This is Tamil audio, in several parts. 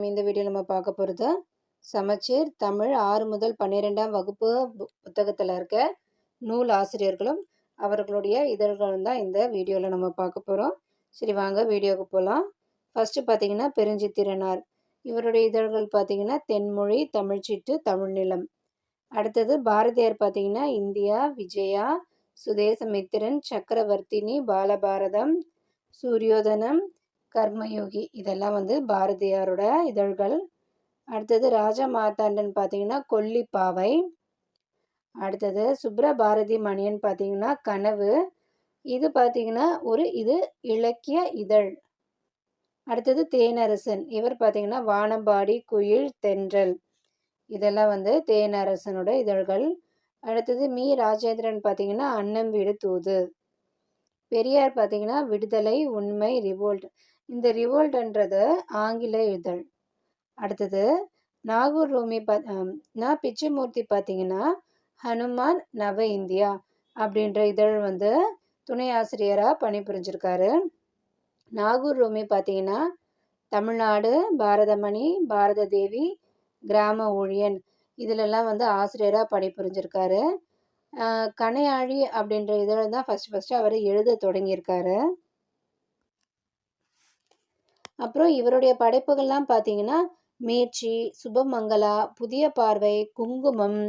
இந்த வீடியோ நம்ம பார்க்க போகிறது சமச்சீர் தமிழ் ஆறு முதல் பன்னிரெண்டாம் வகுப்பு புத்தகத்தில் இருக்க நூல் ஆசிரியர்களும் அவர்களுடைய இதழ்களும் தான் இந்த வீடியோவில் நம்ம பார்க்க போகிறோம் சரி வாங்க வீடியோவுக்கு போகலாம் ஃபஸ்ட்டு பார்த்தீங்கன்னா பெருஞ்சித்திரனார். இவருடைய இதழ்கள் பார்த்தீங்கன்னா தென்மொழி தமிழ்ச்சீட்டு தமிழ்நிலம் அடுத்தது பாரதியார் பார்த்தீங்கன்னா இந்தியா விஜயா சுதேசமித்திரன் சக்கரவர்த்தினி பாலபாரதம் சூரியோதனம் கர்மயோகி. இதெல்லாம் வந்து பாரதியாரோட இதழ்கள். அடுத்தது ராஜா மார்த்தாண்டன் பார்த்தீங்கன்னா கொல்லிப்பாவை. அடுத்தது சுப்ரபாரதி மணியன் பார்த்தீங்கன்னா கனவு. இது பார்த்தீங்கன்னா ஒரு இது இலக்கிய இதழ். அடுத்தது தேனரசன். இவர் பார்த்தீங்கன்னா வானம்பாடி குயில் தென்றல். இதெல்லாம் வந்து தேனரசனோட இதழ்கள். அடுத்தது மீ. ராஜேந்திரன் பார்த்தீங்கன்னா அன்னம் வீடு தூது. பெரியார் பார்த்தீங்கன்னா விடுதலை உண்மை ரிவோல்ட் இந்த ரிவோல்ட்ன்றது ஆங்கில இதழ். அடுத்தது நாகூர் ரூமி பா நான் பிச்சைமூர்த்தி பார்த்தீங்கன்னா ஹனுமான் நவ இந்தியா அப்படின்ற இதழ் வந்து துணை ஆசிரியராக பணிபுரிஞ்சிருக்காரு. நாகூர் ரூமி பார்த்தீங்கன்னா தமிழ்நாடு பாரதமணி பாரத தேவி கிராம ஊழியன் இதிலெல்லாம் வந்து ஆசிரியராக பணிபுரிஞ்சிருக்காரு. கனையாழி அப்படின்ற இதில் தான் ஃபஸ்ட்டு ஃபஸ்ட்டு அவர் எழுத தொடங்கியிருக்காரு. அப்புறம் இவருடைய படைப்புகள்லாம் பார்த்தீங்கன்னா மேச்சி சுபமங்களா புதிய பார்வை குங்குமம்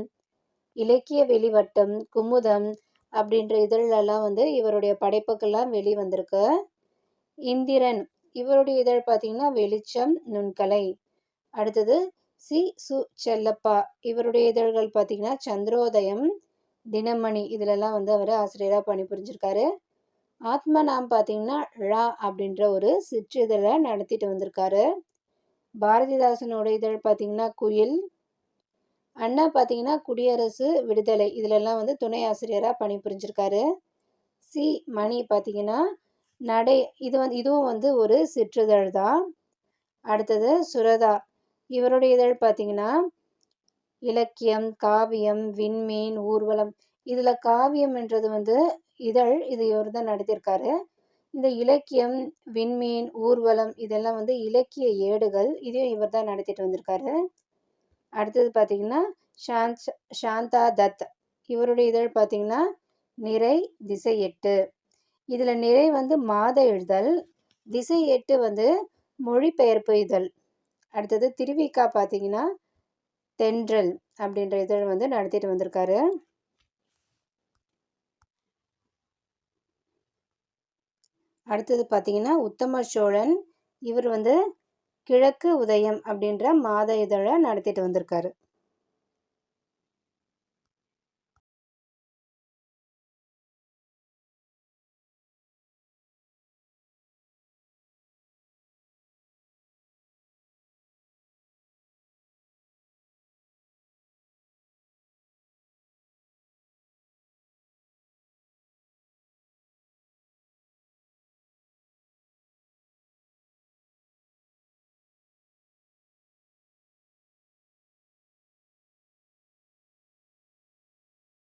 இலக்கிய வெளிவட்டம் குமுதம் அப்படின்ற இதழெல்லாம் வந்து இவருடைய படைப்புகள்லாம் வெளிவந்திருக்கு. இந்திரன் இவருடைய இதழ் பார்த்தீங்கன்னா வெளிச்சம் நுண்கலை. அடுத்தது சி. சு. செல்லப்பா இவருடைய இதழ்கள் பார்த்தீங்கன்னா சந்திரோதயம் தினமணி இதிலெல்லாம் வந்து அவர் ஆசிரியராக பணிபுரிஞ்சிருக்காரு. ஆத்மா நாம் பார்த்தீங்கன்னா ழா அப்படின்ற ஒரு சிற்றிதழை நடத்திட்டு வந்திருக்காரு. பாரதிதாசனோட இதழ் பார்த்தீங்கன்னா குயில். அண்ணா பார்த்தீங்கன்னா குடியரசு விடுதலை. இதிலெல்லாம் வந்து துணை ஆசிரியராக பணிபுரிஞ்சிருக்காரு. சி. மணி பார்த்தீங்கன்னா நடை இது வந்து இதுவும் வந்து ஒரு சிற்றிதழ் தான். அடுத்தது சுரதா. இவருடைய இதழ் பார்த்தீங்கன்னா இலக்கியம் காவியம் விண்மீன் ஊர்வலம் இதில் காவியம் என்றது வந்து இதழ் இது இவர் தான் நடத்தியிருக்காரு இந்த இலக்கியம் விண்மீன் ஊர்வலம் இதெல்லாம் வந்து இலக்கிய ஏடுகள் இதையும் இவர் தான் நடத்திட்டு வந்திருக்காரு. அடுத்தது பார்த்தீங்கன்னா சாந்த் சாந்தா தத் இவருடைய இதழ் பார்த்தீங்கன்னா நிறை திசை எட்டு. இதில் நிறை வந்து மாத எழுதல் திசை எட்டு வந்து மொழிபெயர்ப்பு இதழ். அடுத்தது திருவிக்கா பார்த்தீங்கன்னா தென்றல் அப்படின்ற இதழ் வந்து நடத்திட்டு வந்திருக்காரு. அடுத்தது பார்த்திங்கன்னா உத்தம சோழன் இவர் வந்து கிழக்கு உதயம் அப்படின்ற மாத இதழை நடத்திட்டு வந்திருக்காரு.